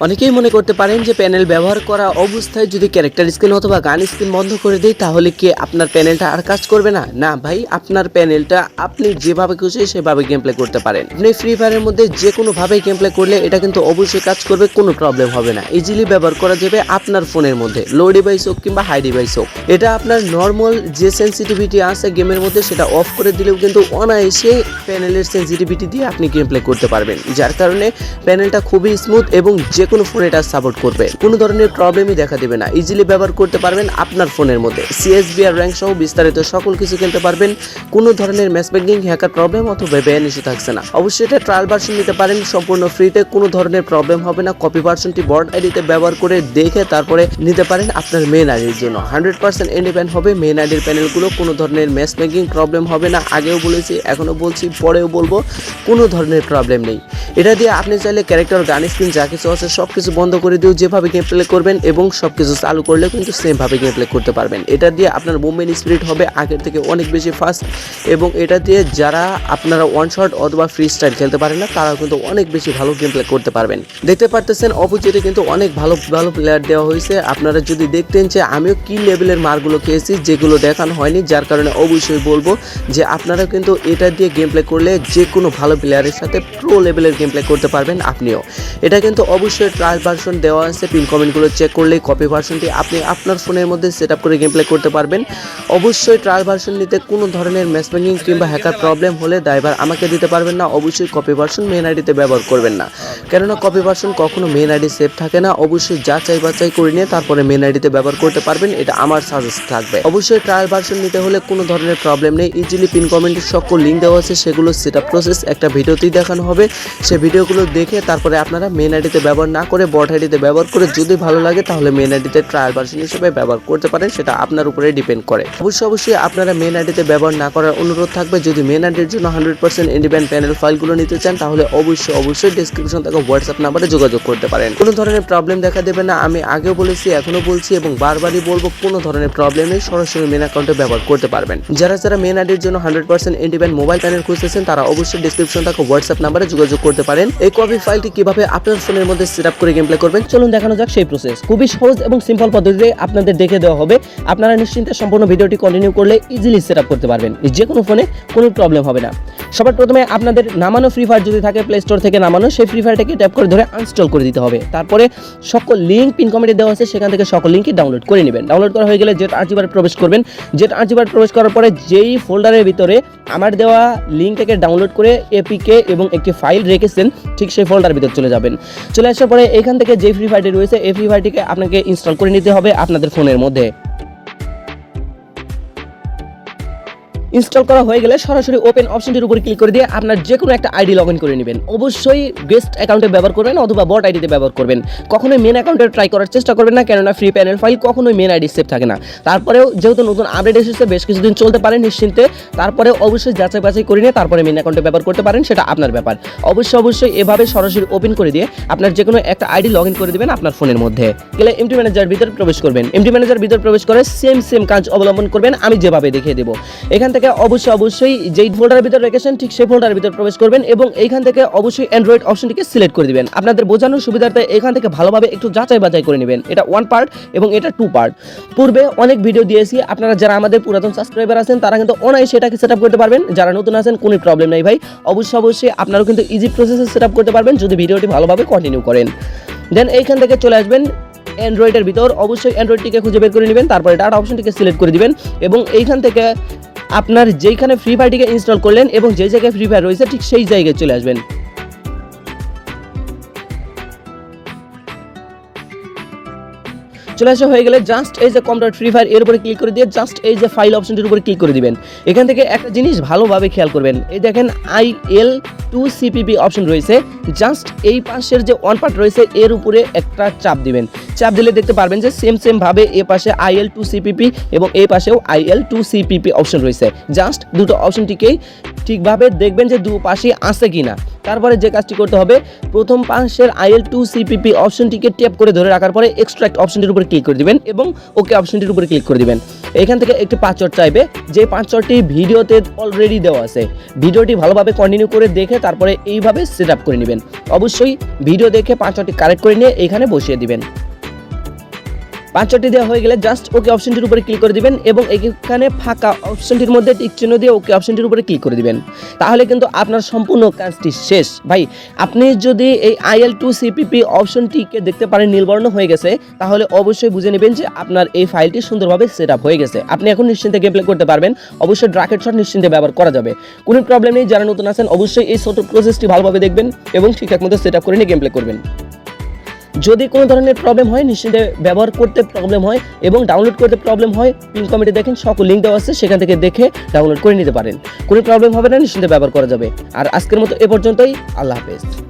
অনেকেই মনে করতে পারেন যে প্যানেল ব্যবহার করা অবস্থায় যদি ক্যারেক্টার স্ক্রিন অথবা গান স্ক্রিন বন্ধ করে দেয় তাহলে কি আপনার প্যানেলটা আর কাজ করবে না? না ভাই, আপনার প্যানেলটা আপনি যেভাবে খুশি সেভাবে গেম প্লে করতে পারেন। আপনি ফ্রি ফায়ারের মধ্যে যে কোনো ভাবে গেম প্লে করলে এটা কিন্তু অবশ্যই কাজ করবে, কোনো প্রবলেম হবে না। ইজিলি ব্যবহার করা যাবে আপনার ফোনের মধ্যে লো ডিভাইস হোক কিংবা হাই ডিভাইস হোক। এটা আপনার নর্মাল যে সেন্সিটিভিটি আছে গেমের মধ্যে, সেটা অফ করে দিলেও কিন্তু অনায়াসে প্যানেলের সেন্সিটিভিটি দিয়ে আপনি গেম প্লে করতে পারবেন। যার কারণে প্যানেলটা খুবই স্মুথ এবং যে কোনো ফোনে এটা সাপোর্ট করবে। কোনো ধরনের প্রবলেমই দেখা দেবে না। ইজিলি ব্যবহার করতে পারবেন আপনার ফোনের মধ্যে। সিএসবি আর র্যাঙ্ক সহ বিস্তারিত সকল কিছু খেলতে পারবেন। কোনো ধরনের ম্যাচ ব্যাঙ্কিং হ্যাকার প্রবলেম অথবা ব্যান ইস্যু থাকছে না। অবশ্যই এটা ট্রায়াল ভার্সন নিতে পারেন। সম্পূর্ণ ফ্রিতে কোনো ধরনের প্রবলেম হবে না। কপি ভার্সনটি বর্ড আইডিতে ব্যবহার করে দেখে তারপরে নিতে পারেন আপনার মেন আইডির জন্য। হান্ড্রেড পার্সেন্ট ইন্ডিপেন্ড হবে মেন আইডির প্যানেলগুলো কোনো ধরনের ম্যাচ মেকিং প্রবলেম হবে না। আগেও বলেছি, এখনও বলছি, পরেও বলব। কোনো ধরনের প্রবলেম নেই। এটা দিয়ে আপনি চাইলে ক্যারেক্টার গান স্ক্রিন যা কিছু আছে সব কিছু বন্ধ করে দিয়েও যেভাবে গেম প্লে করবেন এবং সব কিছু চালু করলেও কিন্তু সেমভাবে গেম প্লে করতে পারবেন। এটা দিয়ে আপনার মুভমেন্ট স্পিরিট হবে আগের থেকে অনেক বেশি ফাস্ট এবং এটা দিয়ে যারা আপনারা ওয়ান শট অথবা ফ্রি স্টাইল খেলতে পারেন না, তারাও কিন্তু অনেক বেশি ভালো গেম প্লে করতে পারবেন। দেখতে পারতেছেন, অপোজিটে কিন্তু অনেক ভালো ভালো প্লেয়ার দেওয়া হয়েছে। আপনারা যদি দেখতেন যে আমিও কি লেভেলের মারগুলো খেয়েছি, যেগুলো দেখানো হয়নি, যার কারণে অবশ্যই বলব যে আপনারা কিন্তু এটা দিয়ে গেম প্লে করলে যে কোনো ভালো প্লেয়ারের সাথে প্রো লেভেলের গেম প্লে করতে পারবেন আপনিও। এটা কিন্তু অবশ্যই ট্রায়াল ভার্সন দেওয়া আছে পিন কমেন্টগুলো চেক করলেই কপি ভার্সনটি আপনি আপনার ফোনের মধ্যে সেট আপ করে গেম প্লে করতে পারবেন। অবশ্যই ট্রায়াল ভার্সন নিতে কোনো ধরনের ম্যাচ ব্যাঙ্কিং কিংবা হ্যাকার প্রবলেম হলে ড্রাইভার আমাকে দিতে পারবেন না, অবশ্যই কপি ভার্সন মেন আইডিতে ব্যবহার করবেন না। কেননা কপি ভার্সন কখনো মেন আইডি সেভ থাকে না, অবশ্যই যাচাই বাছাই করে নিয়ে তারপরে মেন আইডিতে ব্যবহার করতে পারবেন, এটা আমার সাজেস্ট থাকবে। অবশ্যই ট্রায়াল ভার্সন নিতে হলে কোনো ধরনের প্রবলেম নেই ইজিলি পিন কমেন্টের সকল লিঙ্ক দেওয়া আছে, সেগুলো সেট আপ প্রসেস একটা ভিডিওতেই দেখানো হবে। সে ভিডিওগুলো দেখে তারপরে আপনারা মেন আইডিতে ব্যবহার না করে বট আইডিতে ব্যবহার করে যদি ভালো লাগে তাহলে মেন আইডিতে ট্রায়াল ভার্সন হিসেবে ব্যবহার করতে পারেন, সেটা আপনার উপরে ডিপেন্ড করে। অবশ্যই অবশ্যই আপনারা মেন আইডিতে ব্যবহার না করার অনুরোধ থাকবে। যদি মেন আইডির জন্য হান্ড্রেড পার্সেন্ট ইন্ডিপেন্ডেন্ট প্যানেল ফাইলগুলো নিতে চান, তাহলে অবশ্যই অবশ্যই ডিসক্রিপশন থেকে হোয়াটসঅ্যাপ নাম্বারে যোগাযোগ করতে পারেন। কোনো ধরনের প্রবলেম দেখা দেবে না, আমি আগেও বলেছি এখনও বলছি এবং বারবারই বলব, কোনো ধরনের প্রবলেম নেই, সরাসরি মেন অ্যাকাউন্টে ব্যবহার করতে পারবেন। যারা যারা মেন আইডির জন্য hundred percent independent mobile panel খুঁজতেছেন, তারা অবশ্যই ডিসক্রিপশন থেকে হোয়াটসঅ্যাপ নাম্বারে যোগাযোগ করতে পারেন। এই কপি ফাইলটি কীভাবে আপনার ফোনের মধ্যে সেট করে গেম প্লে করবেন। চলুন দেখানো যাক সেই প্রসেস খুবই সহজ এবং সিম্পল পদ্ধতিতে আপনাদের দেখে দেওয়া হবে। আপনারা নিশ্চিন্তে সম্পূর্ণ ভিডিওটি কন্টিনিউ করলে ইজিলি সেট করতে পারবেন। যে কোনো ফোনে কোনো প্রবলেম হবে না। সবার প্রথমে আপনাদের নামানো ফ্রি ফায়ার যদি থাকে প্লে স্টোর থেকে নামানো, সেই ফ্রি ফায়ারটাকে ট্যাপ করে ধরে আনস্টল করে দিতে হবে। তারপরে সকল লিঙ্ক পিন কমেন্টে দেওয়া আছে, সেখান থেকে সকল লিঙ্কই ডাউনলোড করে নেবেন। ডাউনলোড করা হয়ে গেলে জেট আর্চিভারে প্রবেশ করবেন। জেট আর্চিভার প্রবেশ করার পরে যেই ফোল্ডারের ভিতরে আমার দেওয়া লিঙ্কটাকে ডাউনলোড করে এপিকে এবং একটি ফাইল রেখেছেন, ঠিক সেই ফোল্ডারের ভিতর চলে যাবেন। চলে আসার এখান থেকে যে ফ্রি ফায়ারটি রয়েছে, এই ফ্রি ফায়ারটিকে আপনাকে ইনস্টল করে নিতে হবে আপনাদের ফোনের মধ্যে। ইনস্টল করা হয়ে গেলে সরাসরি ওপেন অপশনটির উপর ক্লিক করে দিয়ে আপনার যে কোনো একটা আইডি লগ ইন করে নেবেন। অবশ্যই গেস্ট অ্যাকাউন্টে ব্যবহার করবেন অথবা বট আইডিতে ব্যবহার করবেন। কখনোই মেন অ্যাকাউন্টে ট্রাই করার চেষ্টা করবেন না, কেননা ফ্রি প্যানেল ফাইল কখনোই মেন আইডি সেভ থাকে না। তারপরেও যেহেতু নতুন আপডেট এসেছে, বেশ কিছুদিন চলতে পারে নিশ্চিন্তে। তারপরে অবশ্যই যাচাই বাছাই করে নিয়ে তারপরে মেন অ্যাকাউন্টে ব্যবহার করতে পারেন, সেটা আপনার ব্যাপার। অবশ্যই অবশ্যই এভাবে সরাসরি ওপেন করে দিয়ে আপনার যে কোনো একটা আইডি লগ ইন করে দেবেন আপনার ফোনের মধ্যে। গেলে এমটি ম্যানেজার ভিতরে প্রবেশ করবেন। এমটি ম্যানেজার ভিতরে প্রবেশ করে সেম সেম কাজ অবলম্বন করবেন, আমি যেভাবে দেখিয়ে দেবো। এখান থেকে অবশ্যই অবশ্যই যেই ফোল্ডারের ভিতরে রেখেছেন ঠিক সেই ফোল্ডারের ভিতরে প্রবেশ করবেন এবং এইখান থেকে অবশ্যই অ্যান্ড্রয়েড অপশনটিকে সিলেক্ট করে দিবেন। আপনাদের বোঝানোর সুবিধার্থে এখান থেকে ভালোভাবে একটু যাচাই বাছাই করে নেবেন। এটা ওয়ান পার্ট এবং এটা টু পার্ট পূর্বে অনেক ভিডিও দিয়েছি, আপনারা যারা আমাদের পুরাতন সাবস্ক্রাইবার আছেন, তারা কিন্তু অনায়াসে সেটাকে সেট করতে পারবেন। যারা নতুন আছেন, কোনো প্রবলেম নেই ভাই। অবশ্যই অবশ্যই আপনারাও কিন্তু ইজি প্রসেসে সেট করতে পারবেন, যদি ভিডিওটি ভালোভাবে কন্টিনিউ করেন। দেন এইখান থেকে চলে আসবেন অ্যান্ড্রয়েডের ভিতর। অবশ্যই অ্যান্ড্রয়েডটিকে খুঁজে বের করে নেবেন, তারপরে ডাটা অপশনটিকে সিলেক্ট করে দিবেন এবং এইখান থেকে আপনার যেইখানে ফ্রি ফায়ারটিকে ইনস্টল করলেন এবং যে জায়গায় ফ্রি ফায়ার রয়েছে, ঠিক সেই জায়গায় চলে আসবেন। চলে আসা হয়ে গেলে জাস্ট এই যে কম ডট ফ্রি ফায়ার এর উপরে ক্লিক করে দিয়ে জাস্ট এই যে ফাইল অপশনটির উপরে ক্লিক করে দিবেন। এখান থেকে একটা জিনিস ভালোভাবে খেয়াল করবেন। এই দেখেন I L two CPP option রয়েছে। জাস্ট এই পাশের যে ওয়ান পার্ট রয়েছে, এর উপরে একটা চাপ দিবেন। চাপ দিলে দেখতে পারবেন যে সেম সেম ভাবে এ পাশে আইএল টু সিপিপি এবং এ পাশেও আইএল টু সিপিপি অপশন রয়েছে। জাস্ট দুটো অপশনটিকেই ঠিকভাবে দেখবেন যে দু পাশে আছে কিনা। তারপরে যে কাজটি করতে হবে, প্রথম পাশের আইএল টু সিপিপি অপশনটিকে ট্যাপ করে ধরে রাখার পরে এক্সট্রাক্ট অপশনটির উপরে ক্লিক করে দিবেন এবং ওকে অপশনটির উপরে ক্লিক করে দিবেন। এখান থেকে একটি পাঁচচট চাইবে। যে পাঁচচটটি ভিডিওতে অলরেডি দেওয়া আছে, ভিডিওটি ভালোভাবে কন্টিনিউ করে দেখে তারপরে এইভাবে সেট করে নেবেন। অবশ্যই ভিডিও দেখে পাঁচচটটি কারেক্ট করে নিয়ে এখানে বসিয়ে দিবেন। পাঁচটি দেওয়া হয়ে গেলে জাস্ট ওকে অপশনটির উপরে ক্লিক করে দিবেন এবং এখানে ফাঁকা অপশনটির মধ্যে টিক চিহ্ন দিয়ে ওকে অপশনটির উপরে ক্লিক করে দিবেন। তাহলে কিন্তু আপনার সম্পূর্ণ কাজটি শেষ। ভাই, আপনি যদি এই আইএল টু সিপিপি অপশনটিকে দেখতে পারেন নীলবর্ণ হয়ে গেছে, তাহলে অবশ্যই বুঝে নেবেন যে আপনার এই ফাইলটি সুন্দরভাবে সেট আপ হয়ে গেছে। আপনি এখন নিশ্চিন্তে গেম প্লে করতে পারবেন। অবশ্যই ড্রাকেট শট নিশ্চিন্তে ব্যবহার করা যাবে। কোনো প্রবলেম নেই, যারা নতুন আছেন, অবশ্যই এই ছোট প্রসেসটি ভালোভাবে দেখবেন এবং ঠিকঠাক মতো সেট আপ করে নিয়ে গেম প্লে করবেন। যদি কোনো ধরনের প্রবলেম হয়, নিশ্চিন্তে ব্যবহার করতে প্রবলেম হয় এবং ডাউনলোড করতে প্রবলেম হয় পিন কমেন্টে দেখেন সকল লিঙ্ক দেওয়া আছে, সেখান থেকে দেখে ডাউনলোড করে নিতে পারেন। কোনো প্রবলেম হবে না, নিশ্চিন্তে ব্যবহার করা যাবে। আর আজকের মতো এ পর্যন্তই, আল্লাহ হাফেজ।